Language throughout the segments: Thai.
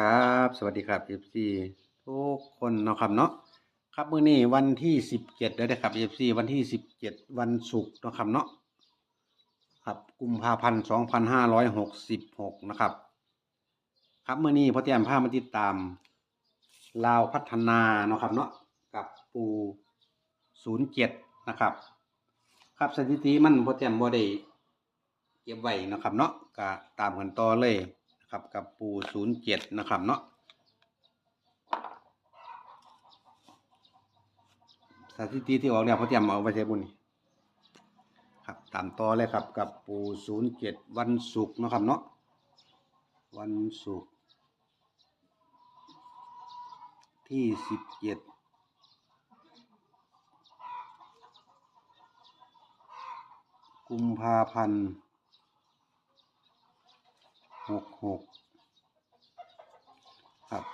ครับ สวัสดีครับ FC ทุกคนเนาะครับเนาะครับมื้อนี้วันที่17แล้วนะครับ FC วันที่17วันศุกร์เนาะครับเนาะครับกุมภาพันธ์2566นห้าร้อยหกสิบหกนะครับ ครับมื้อนี้พอเตรียมพามาติดตามลาวพัฒนาเนาะครับเนาะกับปู07นย์เจ็ดนะครับ ครับสถิติมันพอเตรียมบ่ได้เก็บไว้นะครับเนาะก็ตามกันต่อเลย ครับกับปู07นะครับเนาะสถิติที่ออกเนี่ยเขาเตรียมเอาไว้ใช้บุญนี่ครับตามต่อเลยครับกับปูศูนย์เจ็ดวันศุกร์นะครับเนาะวันศุกร์ที่สิบเจ็ดกุมภาพันธ์ หกหกครับ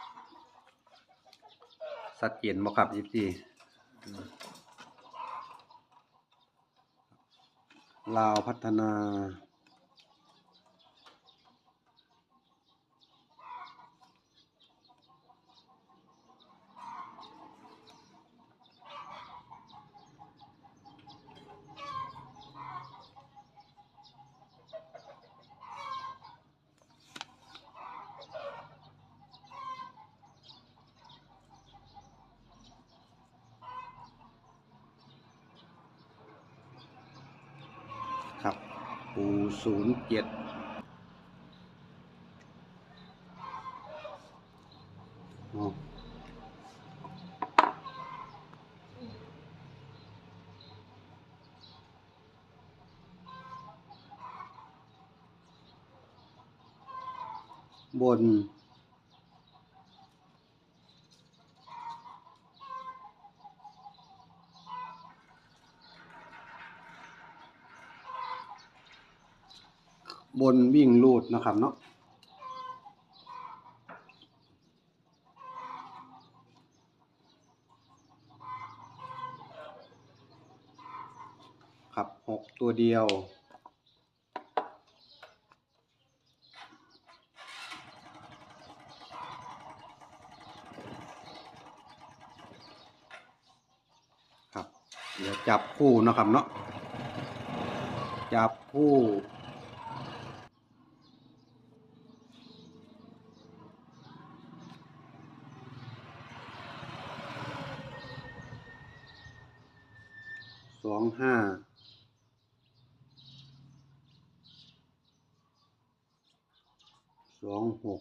สัดเจนบ่ครับยี่สี่ลาวพัฒนา ครับ ปูศูนย์เจ็ดบน บนวิ่งลูดนะครับเนาะครับหกตัวเดียวครับ เดี๋ยวจับคู่นะครับเนาะจับคู่ องห้าสองหก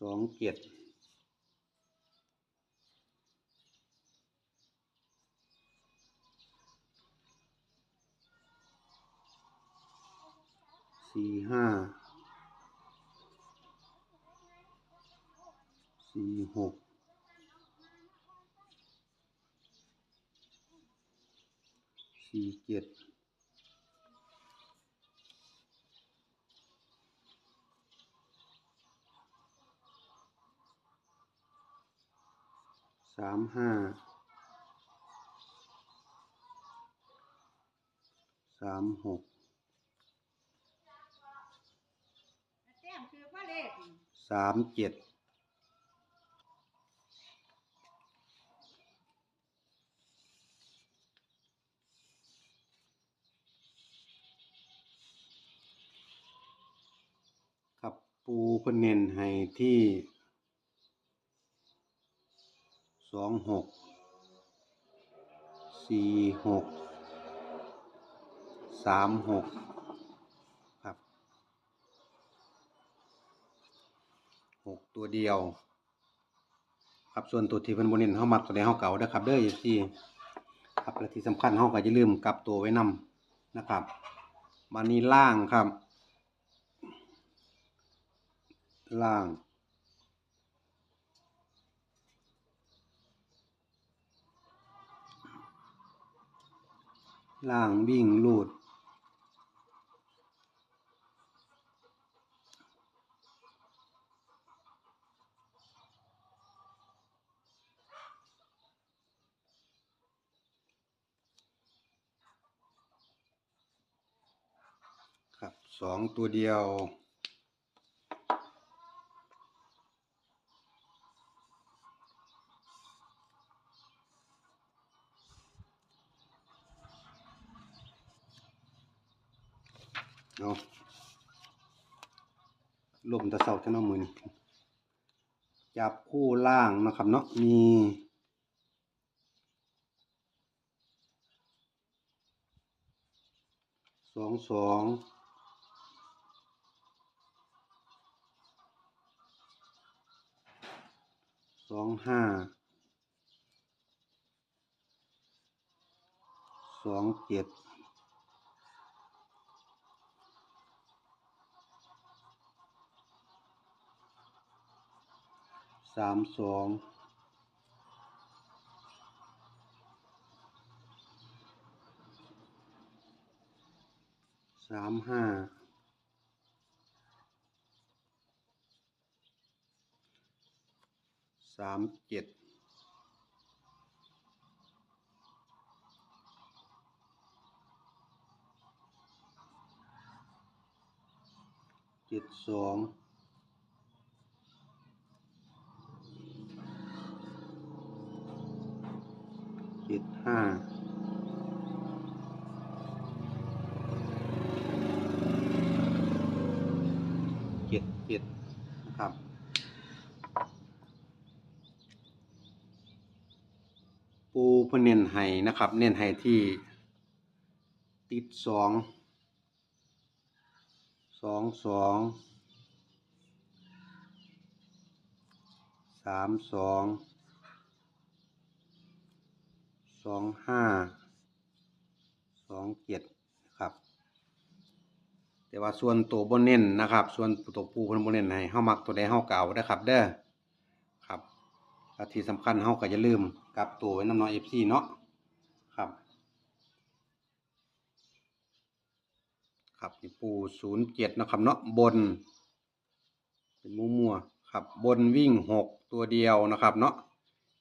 สองเจ็ด สี่ห้า สี่หกสี่เจ็ดสามห้าสามหกสามเจ็ด ปูเพิ่นเน้นให้ที่สองหกสี่หกสามหกครับหกตัวเดียว ครับส่วนตัวที่เพิ่นบ่เน้นเฮามักตัวใดเฮาเก่าเด้ครับเด้ออยู่ที่ครับและที่สำคัญเฮาก็อย่าลืมกลับตัวไว้นำนะครับบัดนี้ล่างครับ ล่าง ล่างวิ่งลูดสองตัวเดียว เอาลมตะเสาจะน้องมือนี่จับคู่ล่างนะครับเนาะมีสองสองสองห้าสองเจ็ด สามสองสามห้าสามเจ็ดเจ็ดสอง เจ็ดห้าเจ็ดเจ็ดนะครับ ปูพนเน้นไห้นะครับ เน้นไห้ที่ติดสองสองสองสามสอง สองห้าสองเจ็ดครับ แต่ว่าส่วนตัวบนเน้นนะครับ ส่วนตัวปูพิ่นบนเน้นให้เฮามักตัวใดเฮาเก่าเด้ครับ เด้อครับที่สำคัญเฮาก็อย่าลืมกลับตัวไว้น้ำน้อง FC เนาะครับครับปูศูนี่ปู07นะครับเนาะบน เป็นมั่วๆครับบนวิ่งหกตัวเดียวนะครับเนาะ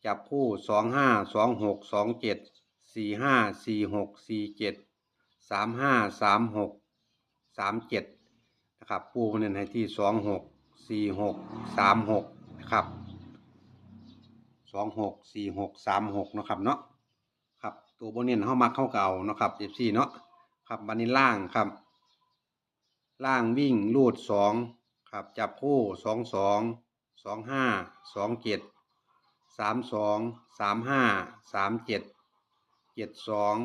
จับคู่สองห้าสองหกสองเจ็ดสี่ห้าสี่หกสี่เจ็ดสามห้าสามหกสามเจ็ดนะครับปูเน้นให้ที่สองหกสี่หกสามหกนะครับสองหกสี่หกสามหกนะครับเนาะครับตัวโบเน้นเข้ามาเข้าเก่านะครับเอฟซีเนาะครับบันนี้ล่างครับล่างวิ่งลูดสองครับจับคู่สองสองสองห้าสองเจ็ด สามสองสามห้าสามเจ็ดเจ็ดสอง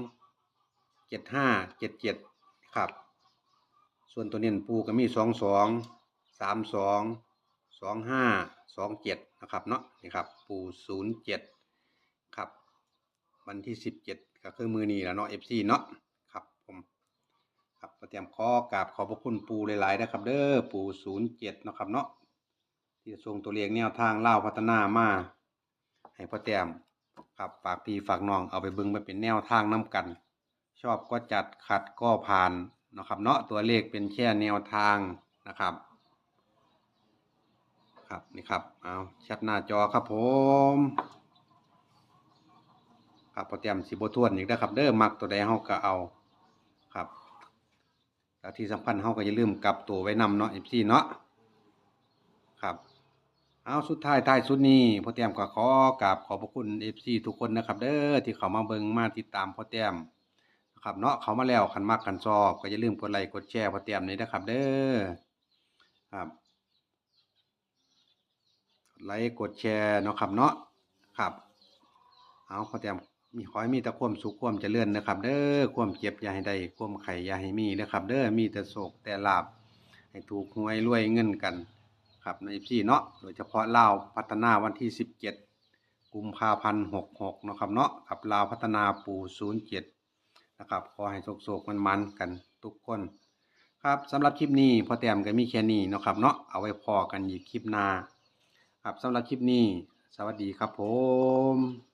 เจ็ดห้าเจ็ดเจ็ดครับ ส่วนตัวเน้นปูก็มีสองสองสามสองสองห้าสองเจ็ดนะครับเนาะนี่ครับ ปูศูนย์เจ็ดครับ วันที่สิบเจ็ดก็คือมือนี้แล้วเนาะเอฟซีเนาะครับผมครับเตรียมขอกราบขอบพระคุณปูหลายๆนะครับ เด้อปูศูนย์เจ็ดนะครับเนาะที่จะส่งตัวเลขแนวทางเล่าพัฒนามา ให้พ่อแต้มครับฝากพี่ฝากน้องเอาไปเบิ่งไปเป็นแนวทางน้กัน ชอบก็จัดขัดก็ผ่านนะครับ เนาะตัวเลขเป็นแค่แนวทางนะครับ ครับนี่ครับเอาชัดหน้าจอครับผมครับพ่อแต้มสิบทวนอีกนะครับ เด้อมักตัวใดเฮาก็เอาครับแล้วที่สำคัญเฮาก็อย่าลืมกลับตัวไว้นำเนาะ FC เนาะครับ เอาสุดท้ายท้ายสุดนี้พ่อแต้มก็ขอกราบขอบพระคุณ FC ทุกคนนะครับ เด้อที่เขามาเบิ่งมาติดตามพ่อแต้มนะครับเนาะเขามาแล้วคันมากคันชอบ ก็อย่าลืมกดไลค์กดแชร์พ่อแต้มนี้นะครับ เด้อครับกดไลค์กดแชร์เนาะครับเนาะครับเอาพ่อแต้มมีขอให้มีแต่ความสุขความเจริญนะครับ เด้อความเจ็บอย่าให้ได้ความไข่อย่าให้มีนะครับ เด้อมีแต่โศกแต่ลาบให้ถูกหวยรวยเงินกัน ครับในพี่เนาะโดยเฉพาะลาวพัฒนาวันที่ 17 กุมภาพันธ์66นะครับเนาะกับลาวพัฒนาปู่07นะครับขอให้โศกๆมันๆกันทุกคนครับสำหรับคลิปนี้พอแต้มก็มีแค่นี้นะครับเนาะเอาไว้พอกันอีกคลิปหน้าครับสำหรับคลิปนี้ สวัสดีครับผม